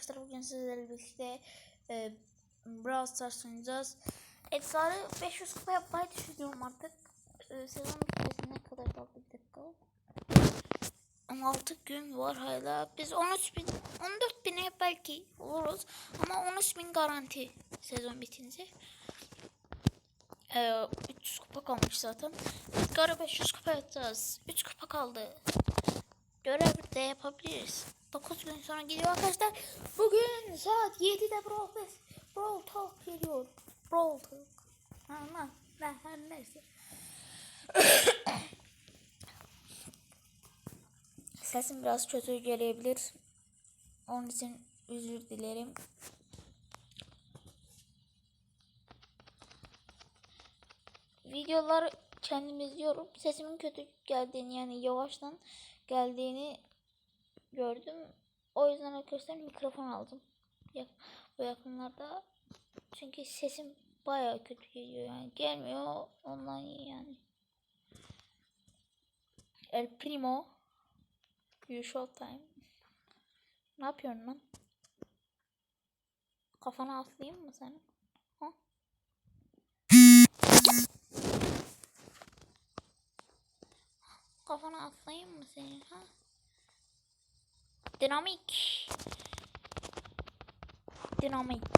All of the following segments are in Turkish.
arkadaşlar bugün sizlerle birlikte e, Brawl Stars oynayacağız. Edgar'ı 500 kupa yapmayı düşünüyorum artık. E, sezon bitmesine kadar kaldı bir dakika. 16 gün var hala. Biz 13 bin, 14 bine belki oluruz. Ama 13 bin garanti sezon bitince. E, 300 kupa kalmış zaten. Edgar'a 500 kupa yapacağız. 3 kupa kaldı görev de yapabiliriz. 9 gün sonra gidiyor arkadaşlar. Bugün saat 7'de Brawl, Brawl Talk geliyor. Brawl Talk. Aman ne her neyse. Sesim biraz kötü gelebilir. Onun için özür dilerim. videoları kendim izliyorum. Sesimin kötü geldiğini yani yavaştan geldiğini gördüm. O yüzden arkadaşlar mikrofon aldım. Bu yakınlarda. Çünkü sesim bayağı kötü geliyor yani. Gelmiyor ondan iyi yani. El Primo. Usual time. Ne yapıyorsun lan? Kafana atlayayım mı senin? Ha? Kafana atlayayım mı senin ha? Dinamik. Dinamik.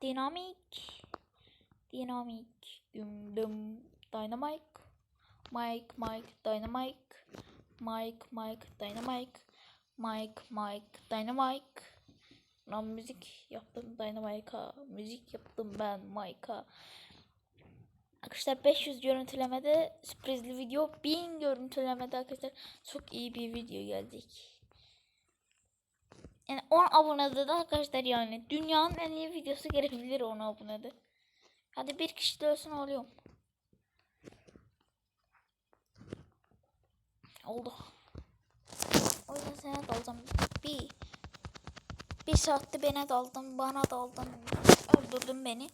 Dinamik. Dinamik. Düm düm. Dynamite. Mike Mike Dynamite. Mike Mike Dynamite. Mike Mike Dynamite. Lan müzik yaptım Dynamite'a. Müzik yaptım ben Mike'a. Arkadaşlar 500 görüntülemede sürprizli video 1000 görüntülemede arkadaşlar çok iyi bir video gelecek. Yani 10 abonede de arkadaşlar yani dünyanın en iyi videosu gelebilir 10 abonede. Hadi bir kişi de ölsün oluyor. Oldu. O yüzden sana daldım. Bir bir saatte bana daldın, bana daldın, öldürdün beni.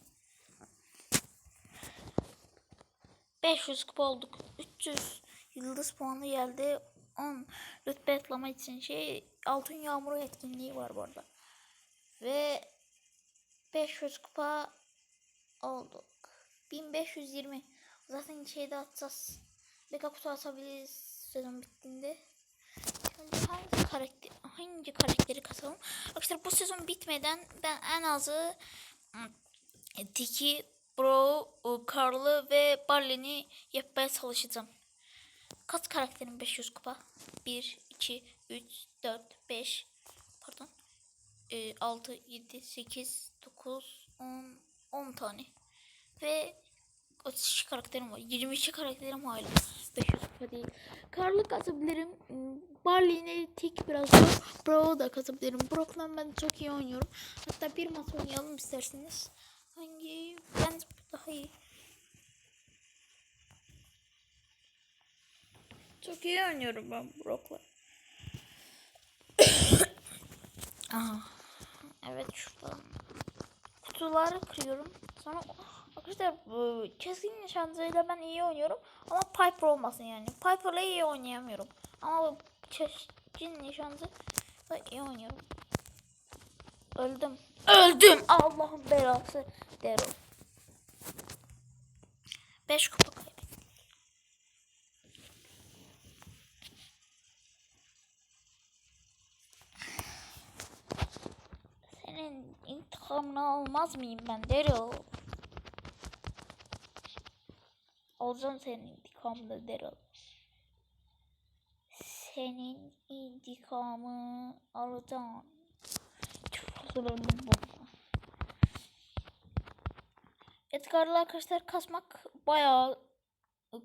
500 kupa olduk. 300 yıldız puanı geldi. 10 rütbe atlama için şey altın yağmuru etkinliği var bu arada. Ve 500 kupa olduk. 1520. Zaten şeyde atacağız. Mega kutu atabiliriz sezon bittiğinde. Şimdi hangi karakter hangi karakteri kasalım? Arkadaşlar bu sezon bitmeden ben en azı ım, Tiki, Bro, Carl'ı ve Barley'ni yapmaya çalışacağım. Kaç karakterim 500 kupa? 1, 2, 3, 4, 5, pardon. Ee, 6, 7, 8, 9, 10, 10 tane. Ve 32 karakterim var. 22 karakterim hala. 500 kupa değil. Carl'ı katabilirim. Barley'ne tek biraz zor. Bro'u da katabilirim. Brock'la ben çok iyi oynuyorum. Hatta bir maç oynayalım isterseniz. Hangi? Bence bu daha iyi. Çok iyi oynuyorum ben Brock'la. Aha. Evet şuradan. Kutuları kırıyorum. Sonra arkadaşlar bu keskin nişancıyla ben iyi oynuyorum. Ama Piper olmasın yani. Piper'la iyi oynayamıyorum. Ama bu keskin nişancı iyi oynuyorum. Öldüm. Öldüm. Allah'ın belası. Daryl. 5 kupa kaybettim. Senin intikamını almaz mıyım ben Daryl? Alacağım senin intikamını Daryl. Senin intikamı alacağım. Edgar'la arkadaşlar kasmak bayağı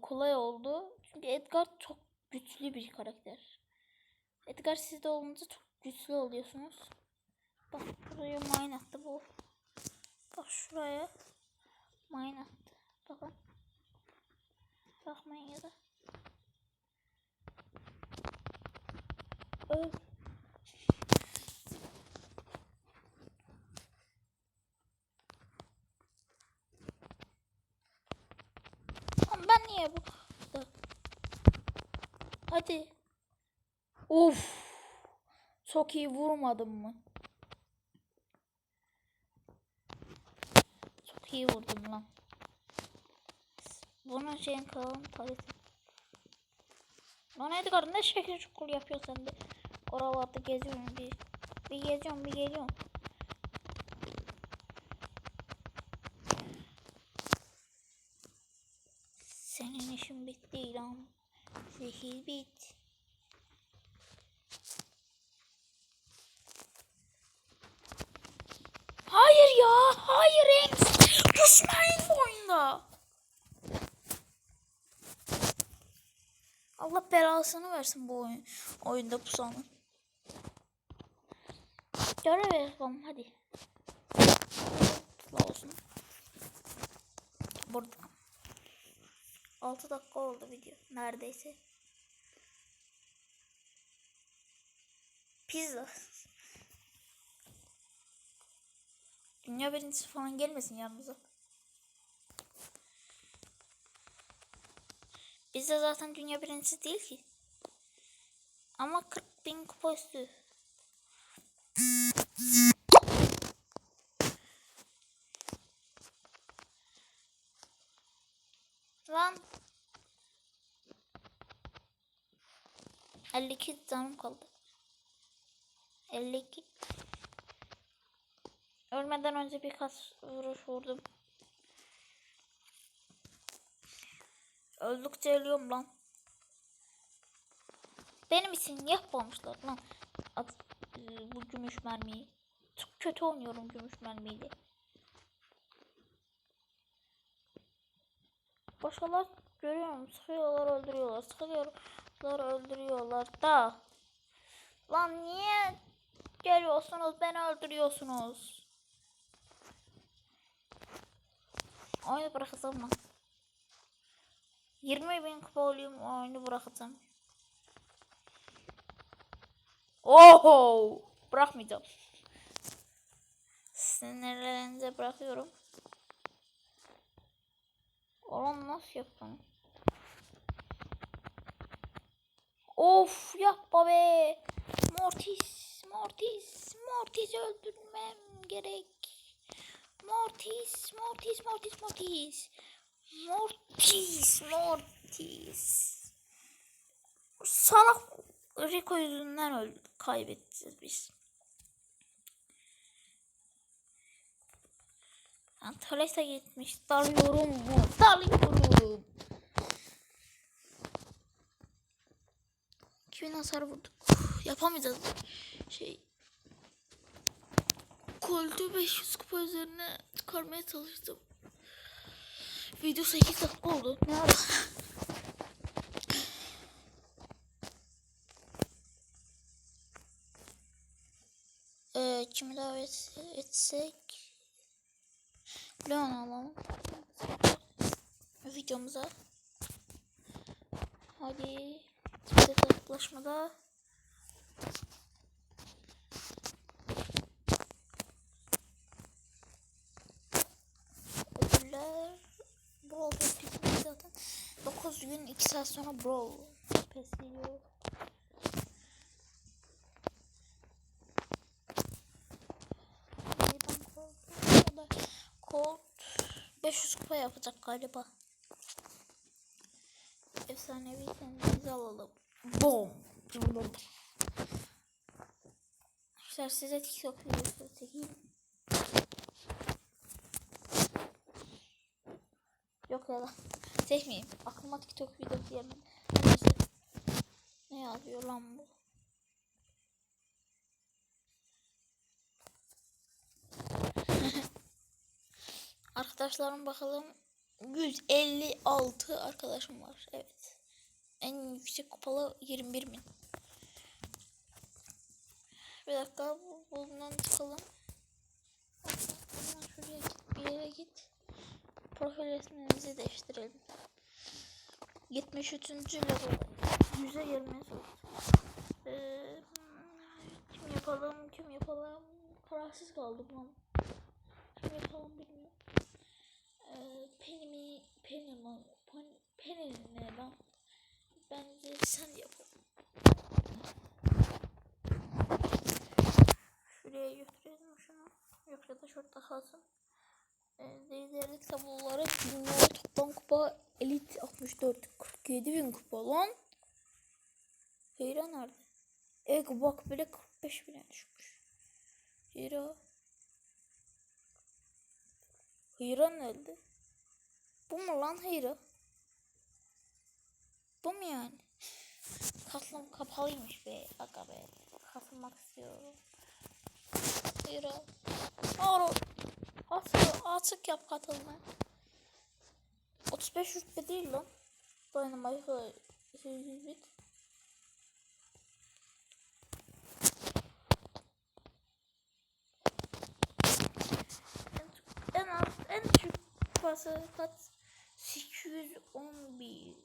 kolay oldu. Çünkü Edgar çok güçlü bir karakter. Edgar sizde olunca çok güçlü oluyorsunuz. Bak buraya mine attı bu. Bak şuraya mine attı. Bakın. Bakmayın ya da. Öl. Ama ben niye bu? Hadi. Of. Çok iyi vurmadım mı? Çok iyi vurdum lan. Bunun şeyin kalan taleti. Lan Edgar ne şekil çukur yapıyorsun sen de. Oralarda geziyorum bir. Bir geziyorum bir geliyorum. Senin işin bitti lan. Zehir bit. Hayır ya. Hayır Ems. Düşmeyin bu oyunda. Allah belasını versin bu oyun, oyunda pusanın. Görev yapalım hadi. Tutla olsun. Burada. 6 dakika oldu video. Neredeyse. Pizza. Dünya birincisi falan gelmesin yanımıza. Bizde zaten dünya birincisi değil ki. Ama 40 bin kupa üstü. Lan. 52 canım kaldı. 52. Ölmeden önce birkaç vuruş vurdum. Öldükçe ölüyorum lan. Benim için yapmamışlar lan. At, e, bu gümüş mermiyi. Çok kötü oynuyorum gümüş mermiyle. Başkalar görüyorum. Sıkıyorlar öldürüyorlar. Sıkıyorlar öldürüyorlar da. Lan niye geliyorsunuz beni öldürüyorsunuz? Oyunu bırakacağım lan. 20 bin kupa olayım oyunu bırakacağım. Oho! Bırakmayacağım. Sinirlenince bırakıyorum. Nasıl yaptım? Of yapma be. Mortis, Mortis, Mortis öldürmem gerek. Mortis, Mortis, Mortis, Mortis. Mortis, Mortis. Salak Rico yüzünden öldü. Kaybedeceğiz biz. Thales'e gitmiş. Dalıyorum mu? Dalıyorum. Kimin hasarı vurduk? Yapamayacağız. Şey. Koltuğu 500 kupa üzerine çıkarmaya çalıştım. Video 8 dakika oldu. Ne ara? Ee, kimi davet etsek? Leon alalım. Videomuza. Hadi. Hesaplaşmada. Ödüller. Brawl Pass zaten. 9 gün 2 saat sonra Brawl Pass geliyor. Neyden korkuyorum? O da Colt 500 kupa yapacak galiba. Efsanevi kendimizi alalım. Bom. Arkadaşlar size TikTok videosu çekeyim. Yok ya da çekmeyeyim. Aklıma TikTok videosu. Neyse. Ne yazıyor lan bu? Arkadaşlarım bakalım 156 arkadaşım var. Evet. En yüksek kupalı 21 bin. Bir dakika bu- bundan çıkalım. Bundan şuraya git bir yere git. Profil resmimizi değiştirelim. 73. level. 100'e gelmeye Ee, kim yapalım kim yapalım. Kararsız kaldım lan. Kim yapalım bilmiyorum. Ee, penimi, penimi, penimi ben bence sen yapın. Şuraya götürelim şunu. Yoksa da şurada kalsın. Ee, liderlik tam olarak dünya toplam kupa elit 64 47 bin kupa lan. Heyra nerede? E bak bile 45 bine düşmüş. Heyra. Heyra nerede? Bu mu lan Heyra? Bu mu yani? Kasım kapalıymış be. Aga be. Kasılmak istiyorum. Heyra. Doğru. Açık, açık yap katılma. 35 rütbe değil lan. Dynamite 800 bit. En düşük kupası kaç? 811.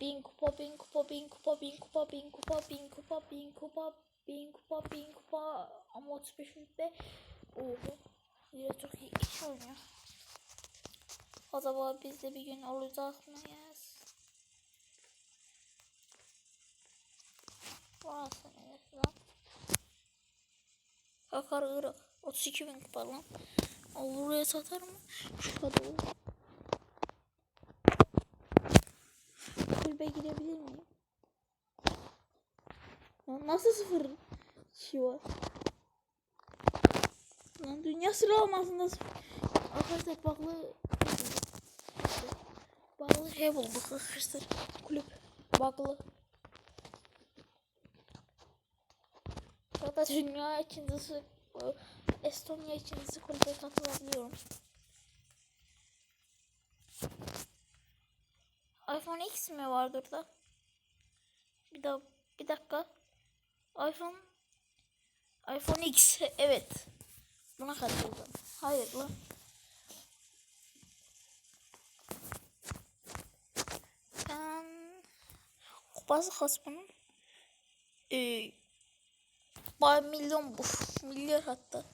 Bin kupa, bin kupa, bin kupa, bin kupa, bin kupa, bin kupa, bin kupa, bin kupa, bin kupa. Ama 35 rütbe. Oho. Yine çok iyi iş oynuyor. Acaba biz de bir gün olacak mıyız? Lan? Kakar Irak. 32 bin kupa lan. Olur buraya satar mı? Şurada olur. Kulübe girebilir miyim? Lan nasıl sıfır kişi var? Lan dünya sıralamasında sıfır. Arkadaşlar baklı Bağlı şey bulduk arkadaşlar. Kulüp. Bağlı. Hatta dünya ikincisi Estonya ikincisi kulübe katılabiliyorum. iPhone X mi vardır da? Bir daha bir dakika. iPhone iPhone X evet. Buna katıldım. Hayır lan. Ben kupası kaç bunun? Ee, bay milyon bu. Milyar hatta.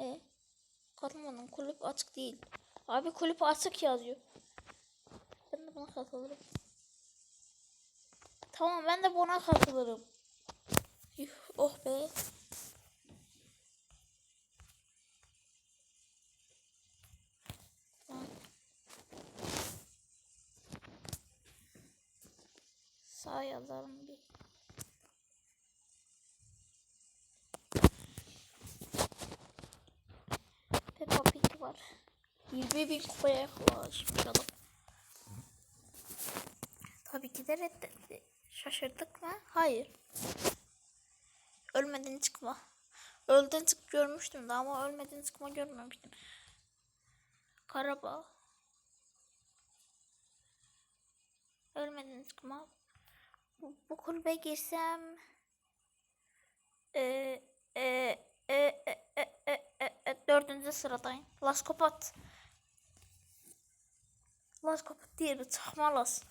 E, katılmadım. Kulüp açık değil. Abi kulüp açık yazıyor. Ben de buna katılırım. Tamam ben de buna katılırım. Yuh, oh be. 20 bin kupaya ulaşmayalım. Tabii ki de reddetti. Şaşırdık mı? Hayır. Ölmeden çıkma. Öldün çık görmüştüm de ama ölmeden çıkma görmemiştim. Karabağ. Ölmeden çıkma. Bu, bu kulübe girsem... Eee... Eee... Eee... Eee... Eee... Dördüncü sıradayım. Las Kopat. Laskopat diye bir çıkmalısın.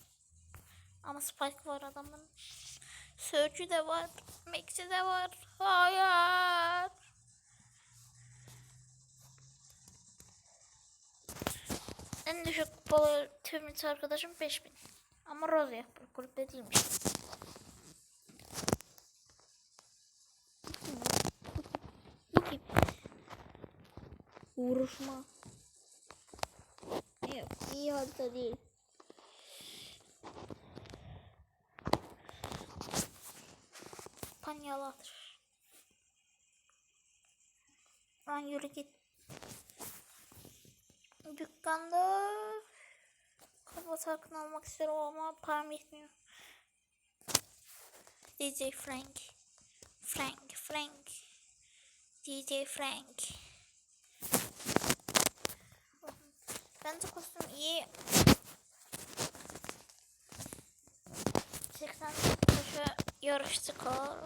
Ama Spike var adamın. Sörcü de var. Max'i de var. Hayır. En düşük kupalı tümüt arkadaşım 5000. Ama Rose yapıyor. Kulüpte değilmiş. Vuruşma. İyi halde değil. Panyalatır. Lan yürü git. Dükkanda kafa takını almak istiyorum ama param yetmiyor. DJ Frank. Frank, Frank. DJ Frank. Bence kostüm iyi. 80 kişi yarıştık o.